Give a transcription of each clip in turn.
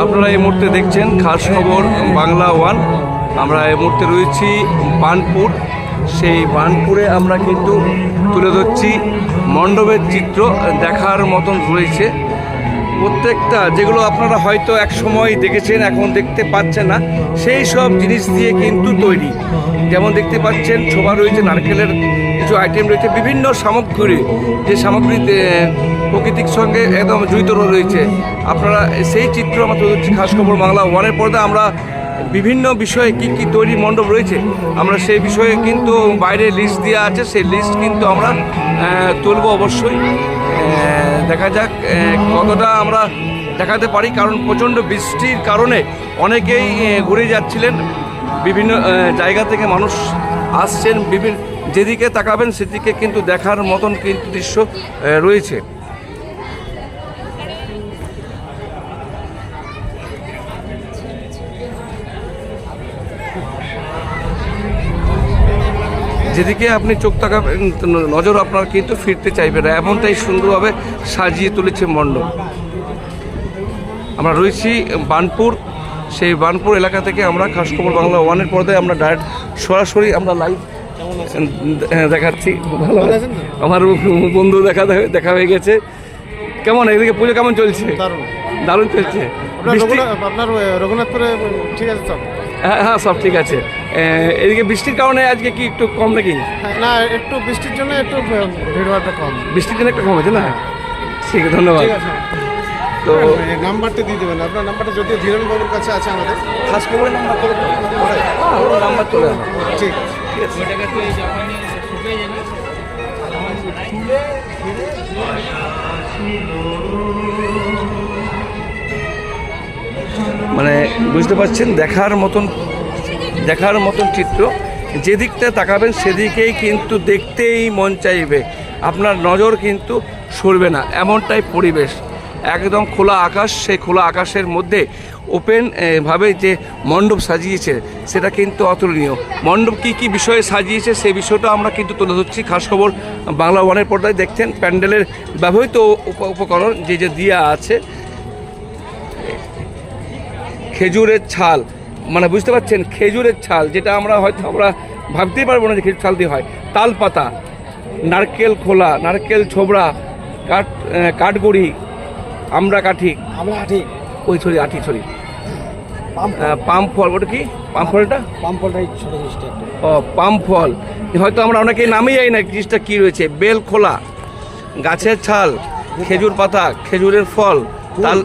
আপনারা এই মুহূর্তে দেখছেন খাস খবর বাংলা ওয়ান। আমরা এই মুহূর্তে রয়েছি বানপুর। সেই বানপুরে আমরা কিন্তু তুলে ধরছি মণ্ডপের চিত্র দেখার মতন রয়েছে প্রত্যেকটা, যেগুলো আপনারা হয়তো এক সময় দেখেছেন, এখন দেখতে পাচ্ছেন না, সেই সব জিনিস দিয়ে কিন্তু তৈরি। যেমন দেখতে পাচ্ছেন, ছোবা রয়েছে, নারকেলের কিছু আইটেম রয়েছে, বিভিন্ন সামগ্রী। যে সামগ্রী প্রকৃতির সঙ্গে একদম জড়িত রয়েছে। আপনারা সেই চিত্র আমরা তুলে খাস খবর বাংলা ওয়ানের পর্দা আমরা বিভিন্ন বিষয়ে কি কি তৈরি মণ্ডপ রয়েছে, আমরা সেই বিষয়ে কিন্তু বাইরে লিস্ট দেওয়া আছে। সেই লিস্ট কিন্তু আমরা তুলবো অবশ্যই। দেখা যাক কতটা আমরা দেখাতে পারি, কারণ প্রচণ্ড বৃষ্টির কারণে অনেকেই ঘুরে যাচ্ছিলেন। বিভিন্ন জায়গা থেকে মানুষ আসছেন বিভিন্ন যেদিকে তাকাবেন সেদিকে কিন্তু দেখার মতন কিন্তু দৃশ্য রয়েছে। যেদিকে আপনি চোখ তাকাবেন নজর আপনার কিন্তু ফিরতে চাইবে না। এমনটাই সুন্দরভাবে সাজিয়ে তুলেছে মণ্ডপ। আমরা রয়েছি বানপুর। সেই বানপুর এলাকা থেকে আমরা খাস খবর বাংলা ওয়ানের পর্দায় আমরা ডাইরেক্ট সরাসরি আমরা লাইভ দেখাচ্ছি। ভালো আমার বন্ধু দেখা দেখা হয়ে গেছে। কেমন? এদিকে পুজো কেমন চলছে? দারুণ। চলছে। আপনার রঘুনাথপুরে ঠিক আছে হ্যাঁ হ্যাঁ সব ঠিক আছে এদিকে বৃষ্টির কারণে আজকে কি একটু কম নাকি হ্যাঁ, না একটু বৃষ্টির জন্য একটু ভিড় ভাড়টা কম বৃষ্টির জন্য একটু কমেছে না ঠিক আছে ধন্যবাদ ঠিক তো নাম্বারটা দিয়ে দেবেন আপনার নাম্বারটা যদিও ধীরেন বাবুর কাছে আছে আমাদের খাস খবরের নাম্বার করে নাম্বার চলে আসবে। ঠিক আছে মানে বুঝতে পারছেন, দেখার মতন দেখার মতন চিত্র। যেদিকটা তাকাবেন সেদিকেই কিন্তু দেখতেই মন চাইবে। আপনার নজর কিন্তু সরবে না, এমনটাই পরিবেশ। একদম খোলা আকাশ, সেই খোলা আকাশের মধ্যে ওপেন ভাবে যে মণ্ডপ সাজিয়েছে, সেটা কিন্তু অতুলনীয়। মণ্ডপ কী কী বিষয়ে সাজিয়েছে, সেই বিষয়টা আমরা কিন্তু তুলে ধরছি। খাস খবর বাংলা ওয়ানের পর্দায় দেখছেন প্যান্ডেলের ব্যবহৃত উপ- উপকরণ, যে যে দিয়া আছে খেজুরের ছাল। মানে বুঝতে পারছেন? খেজুরের ছাল যেটা আমরা হয়তো আমরা ভাবতেই পারব না যে খেজুর ছাল দিয়ে হয়। তাল পাতা নারকেল খোলা নারকেল ছোবড়া কাঠ কাঠগুড়ি আমরা কাঠি। আমরা ঠিক ওই ছড়ি আঠি ছড়ি পাম ফল ওটা কি? পাম ফলটা? পাম ছোট একটা। ও পাম ফল। হয়তো আমরা অনেকে নামই যাই না জিনিসটা কী রয়েছে। বেল খোলা গাছের ছাল খেজুর পাতা খেজুরের ফল তাল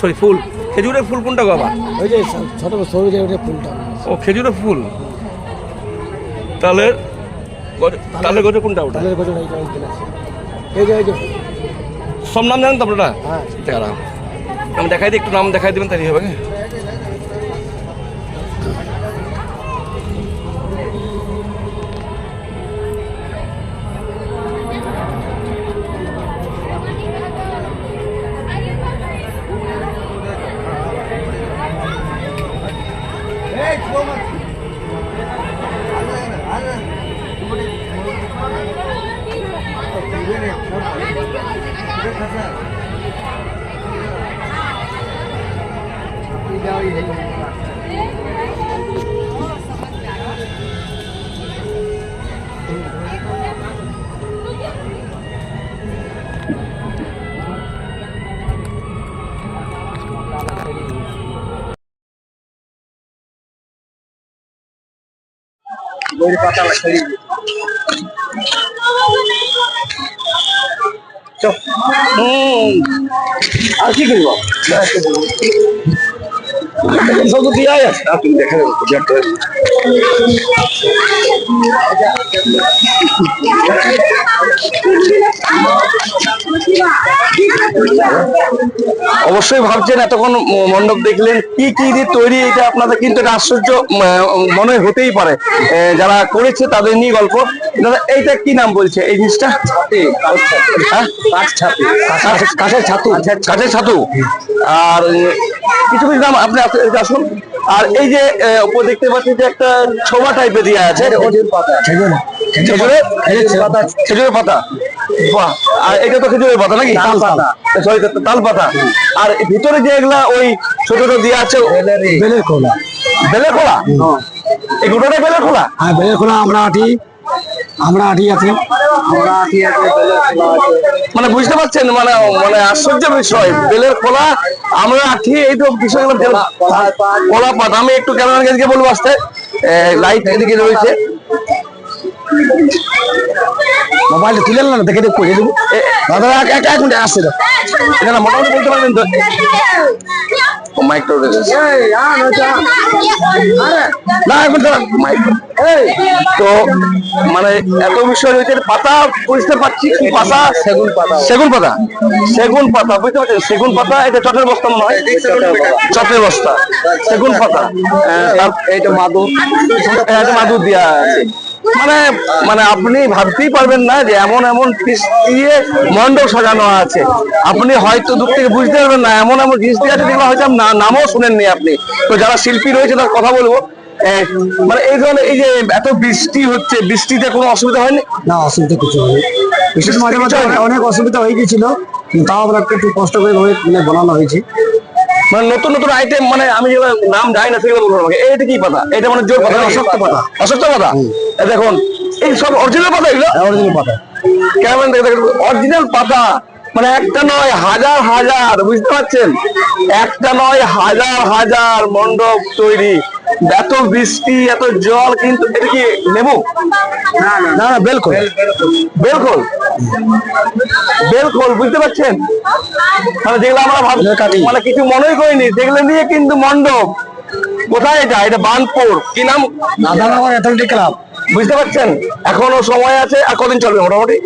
সরি ফুল। খেজুরের ফুল কোনটা বাবা ওই যে ছোট সরু যে ওটা ফুলটা। ও খেজুরের ফুল। তালের গজ- তালের গজে কোনটা ওটা? তালের গজে এই যে এই যে। সব নাম জানেন তো আপনারা? হ্যাঁ। আমি দেখাই দিই একটু নাম দেখাই দেবেন তাই হবে 哎，哥们，俺们俺们，我们这，我这，我们这，我这，我们这，我们这，我们这，我，হ্যাঁ? হুম। আর কি করব সব দিয়ে আছে। না তুমি দেখা অবশ্যই ভাবছেন এতক্ষণ মণ্ডপ দেখলেন কি কি দিয়ে তৈরি এটা আপনাদের কিন্তু একটা আশ্চর্য মনে হতেই পারে। যারা করেছে তাদের নিয়ে গল্প। দাদা এইটা কি নাম বলছে এই জিনিসটা? হ্যাঁ? কাঠের ছাতু। কাঠের ছাতু। আর কিছু কিছু নাম আপনি আসুন। আর এই যে উপর দেখতে পাচ্ছি যে একটা ছোবা টাইপের দিয়ে আছে। খেজুরের খেজুরের পাতা। বাহ। আর এটা তো খেজুরের পাতা নাকি? তাল পাতা। সরি তাল পাতা। আর ভিতরে যে এগুলা ওই ছোট ছোট দিয়ে আছে বেলের খোলা। বেলের খোলা? এই গোটাটা বেলের খোলা? হ্যাঁ বেলের খোলা আমরা আটি আমরা আটি আছে। মানে বুঝতে পারছেন মানে মানে আশ্চর্য বিষয়। বেলের খোলা আমরা আঠি এই তো বিষয়। কলা পাতা আমি একটু ক্যামেরার কাছে বলব আসতে। লাইট এদিকে রয়েছে। মোবাইলটা তুলে না দেখে দেখে করে দেবো দাদা এক এক মিনিট আসছে তো এখানে মোটামুটি বলতে পারবেন তো। ও মাইকটা না এখন তো মাইক তো মানে এত বিষয় রয়েছে পাতা বুঝতে পারছি কি পাতা? সেগুন পাতা। সেগুন পাতা। সেগুন পাতা বুঝতে পারছেন? সেগুন পাতা এটা চটের বস্তা মনে হয়? চটের বস্তা। সেগুন পাতা। এইটা মাদুর। এটা মাদুর দেওয়া আছে। মানে মানে আপনি ভাবতেই পারবেন না যে এমন এমন পিস দিয়ে মণ্ডপ সাজানো আছে। আপনি হয়তো দূর থেকে বুঝতে পারবেন না এমন এমন জিনিস দিয়ে আছে যেগুলো হয়তো না নামও শুনেননি আপনি। তো যারা শিল্পী রয়েছে তার কথা বলব মানে এই ধরনের এই যে এত বৃষ্টি হচ্ছে বৃষ্টিতে কোনো অসুবিধা হয়নি? না অসুবিধা কিছু হয়নি। বিশেষ মাঝে মাঝে অনেক- অসুবিধা হয়ে গেছিল তাও আমরা একটু কষ্ট করে মানে বানানো হয়েছে। মানে নতুন নতুন আইটেম মানে আমি যেগুলো নাম জানি না সেগুলো বলব আমাকে এটা কি পাতা? এটা মানে জোর পাতা অসত্য অশক্ত পাতা। অশক্ত পাতা? দেখুন এই সব অরিজিনাল পাতা এগুলো? অরিজিনাল পাতা। কেমন অরিজিনাল পাতা। মানে একটা নয় হাজার হাজার বুঝতে পারছেন? একটা নয় হাজার হাজার মণ্ডপ তৈরি। এত বৃষ্টি এত জল কিন্তু এটা কি নেব না না। বেলকল। বেলকল। বেলকল? বুঝতে পারছেন? মানে যেগুলো আমরা ভাবছি। মানে কিছু মনেই করিনি যেগুলো নিয়ে কিন্তু মণ্ডপ। কোথায় এটা? এটা বানপুর। কি নাম? Radhanagar athletic club. বুঝতে পারছেন? এখনও সময় আছে আর কদিন চলবে মোটামুটি?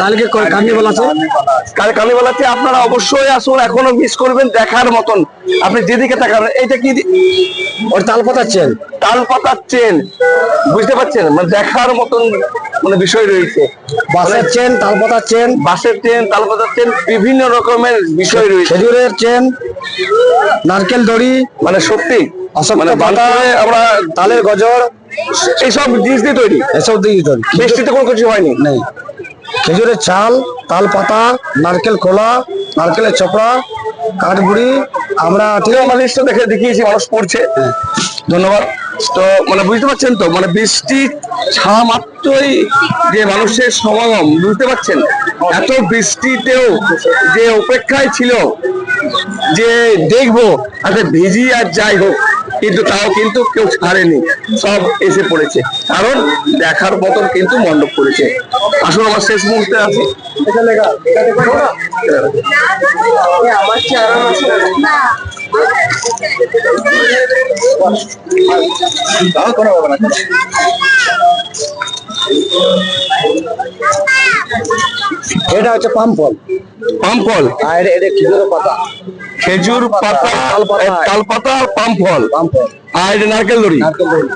কালকে কার্নিভাল আছে? কাল কালীবেলা আছে আপনারা অবশ্যই আসুন এখনও মিস করবেন দেখার মতন। আপনি যেদিকে তাকাবেন এটা কি ওর তাল পাতার চেন তাল পাতার চেন বুঝতে পারছেন? মানে দেখার মতন মানে বিষয় রয়েছে। বাঁশের চেন তাল পাতার চেন বাঁশের চেন তাল পাতার চেন বিভিন্ন রকমের বিষয় রয়েছে। খেজুরের চেন নারকেল দড়ি। মানে সত্যি মানে পাতা আমরা তালের গজর এইসব জিনিস দিয়ে তৈরি। এসব দিয়ে দড়ি বৃষ্টিতে কোনো কিছু হয়নি? নেই। খেজুরের চাল তাল পাতা নারকেল খোলা নারকেলের চপড়া কাঠবুড়ি আমরা ঠিক আমার লিস্টটা দেখে দেখিয়েছি মানুষ পড়ছে। ধন্যবাদ। তো মানে বুঝতে পারছেন তো মানে বৃষ্টি ছাড়া মাত্রই যে মানুষের সমাগম বুঝতে পারছেন? এত বৃষ্টিতেও যে অপেক্ষায় ছিল যে দেখব আচ্ছা ভিজি আর যাই হোক। কিন্তু তাও কিন্তু কেউ ছাড়েনি সব এসে পড়েছে। কারণ দেখার মতন কিন্তু মণ্ডপ করেছে। আসলে আমার শেষ মুহূর্তে আছে এটা হচ্ছে পাম্পল পাম ফল? আর এটা খেজুরের পাতা। খেজুর পাতা তালপাতা। তালপাতা আর পাম ফল? আর এটা নারকেল দড়ি? নারকেল দড়ি।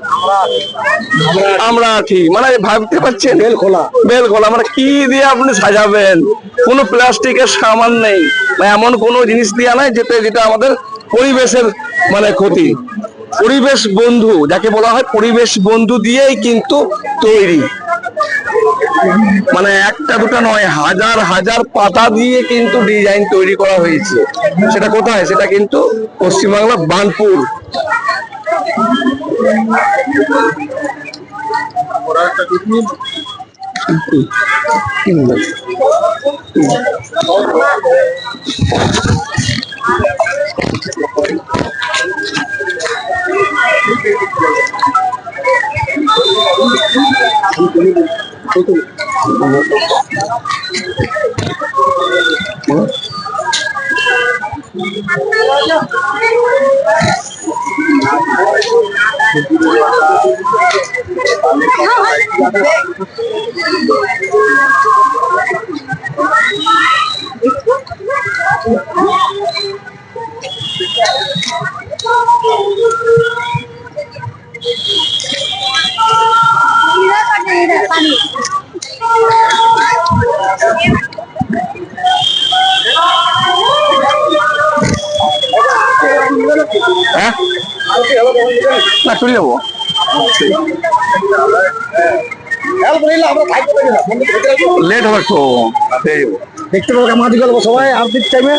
আমরা আছি। মানে ভাবতে পারছেন? বেল খোলা। বেল খোলা মানে কি দিয়ে আপনি সাজাবেন? কোনো প্লাস্টিকের সামান নেই। বা এমন কোনো জিনিস দিয়ে নাই যেটা যেটা আমাদের পরিবেশের মানে ক্ষতি। পরিবেশ বন্ধু, যাকে বলা হয় পরিবেশ বন্ধু দিয়েই কিন্তু তৈরি। মানে একটা দুটা নয়, হাজার হাজার পাতা দিয়ে কিন্তু ডিজাইন তৈরি করা হয়েছে। সেটা কোথায়? সেটা কিন্তু পশ্চিমবাংলা বানপুর। হ্যাঁ চলে যাব। লেট হবে তো দেখতে পাবো কেমন দিকে সবাই আর দিক টাইমে